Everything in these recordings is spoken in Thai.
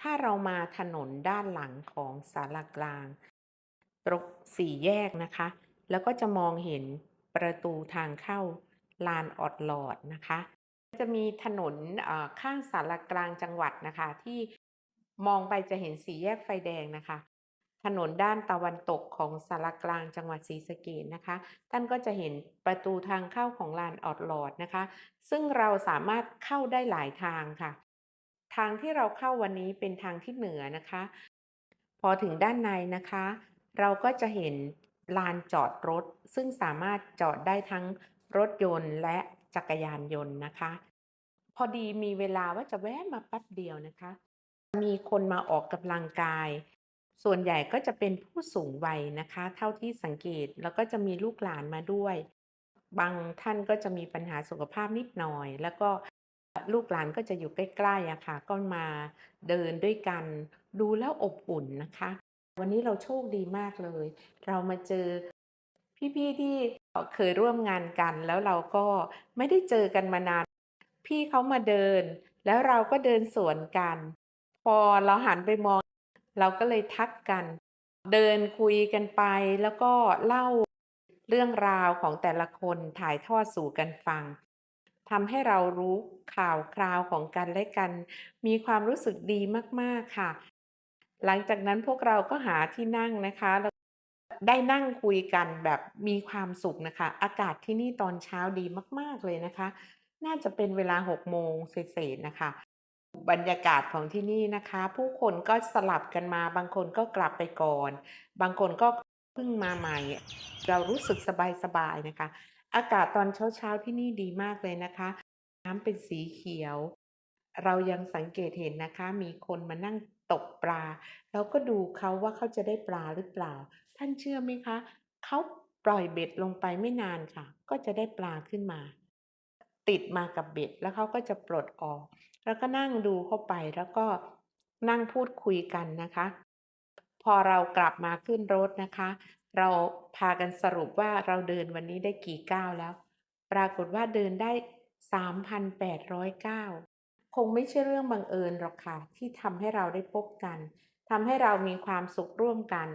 ถ้าเรามาถนนด้านหลังของศาลากลาง ตรงสี่แยกนะคะ แล้วก็จะมองเห็นประตูทางเข้าลานออดหลอดนะคะ จะมีถนนข้างศาลากลางจังหวัดนะคะ ที่มองไปจะเห็นสี่แยกไฟแดงนะคะ ถนนด้านตะวันตกของศาลากลางจังหวัดศรีสะเกษนะคะ ท่านก็จะเห็นประตูทางเข้าของลานออดหลอดนะคะ ซึ่งเราสามารถเข้าได้หลายทางค่ะ ทางที่เราเข้าวันนี้เป็นทางที่เหนือนะคะ พอถึงด้านในนะคะ เราก็จะเห็นลานจอดรถ ซึ่งสามารถจอดได้ทั้งรถยนต์และจักรยานยนต์นะคะ พอดีมีเวลาว่าจะแวะมาแป๊บเดียวนะคะ มีคนมาออกกำลังกาย ส่วนใหญ่ก็จะเป็นผู้สูงวัยนะคะ เท่าที่สังเกตแล้วก็จะมีลูกหลานมาด้วย บางท่านก็จะมีปัญหาสุขภาพนิดหน่อย แล้วก็ ลูกหลานก็จะอยู่ใกล้ๆอะค่ะ ก็มาเดินด้วยกัน ดูแล้วอบอุ่นนะคะ วันนี้เราโชคดีมากเลย เรามาเจอพี่ๆที่เคยร่วมงานกัน แล้วเราก็ไม่ได้เจอกันมานาน พี่เขามาเดิน แล้วเราก็เดินสวนกัน พอเราหันไปมอง เราก็เลยทักกัน เดินคุยกันไปแล้วก็เล่าเรื่องราวของแต่ละคนถ่ายทอดสู่กันฟัง ทำให้เรารู้ข่าวคราวของกันและกัน มีความรู้สึกดีมากๆค่ะ หลังจากนั้นพวกเราก็หาที่นั่งนะคะแล้วได้นั่งคุยกันแบบมีความสุขนะคะ อากาศที่นี่ตอนเช้าดีมากๆเลยนะคะ น่าจะเป็นเวลา6โมงเศษๆนะคะ บรรยากาศของที่นี่นะคะ ผู้คนก็สลับกันมาบางคนก็กลับไปก่อน บางคนก็ เพิ่งมาใหม่ เรารู้สึกสบายๆนะคะ อากาศตอนเช้าๆที่นี่ดีมากเลยนะคะ น้ำเป็นสีเขียว เรายังสังเกตเห็นนะคะ มีคนมานั่งตกปลา เราก็ดูเขาว่าเขาจะได้ปลาหรือเปล่า ท่านเชื่อไหมคะเขาปล่อยเบ็ดลงไปไม่นานค่ะ ก็จะได้ปลาขึ้นมา ติดมากับเบ็ดแล้วเขาก็จะปลดออกเราก็นั่งดูเข้าไปแล้วก็นั่งพูดคุยกันนะคะ พอเรากลับมาขึ้นรถนะคะ เราพากันสรุปว่าเราเดินวันนี้ได้กี่ก้าวแล้ว ปรากฏว่าเดินได้ 3,800ก้าวคงไม่ใช่เรื่องบังเอิญหรอกค่ะ ที่ทำให้เราได้พบกันทำให้เรามีความสุขร่วมกัน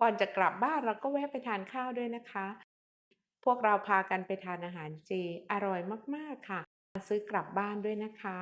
ก่อนจะกลับบ้านเราก็แวะไปทานข้าวด้วยนะคะ พวกเราพากันไปทานอาหารเจอร่อยมากๆค่ะ ซื้อกลับบ้านด้วยนะคะ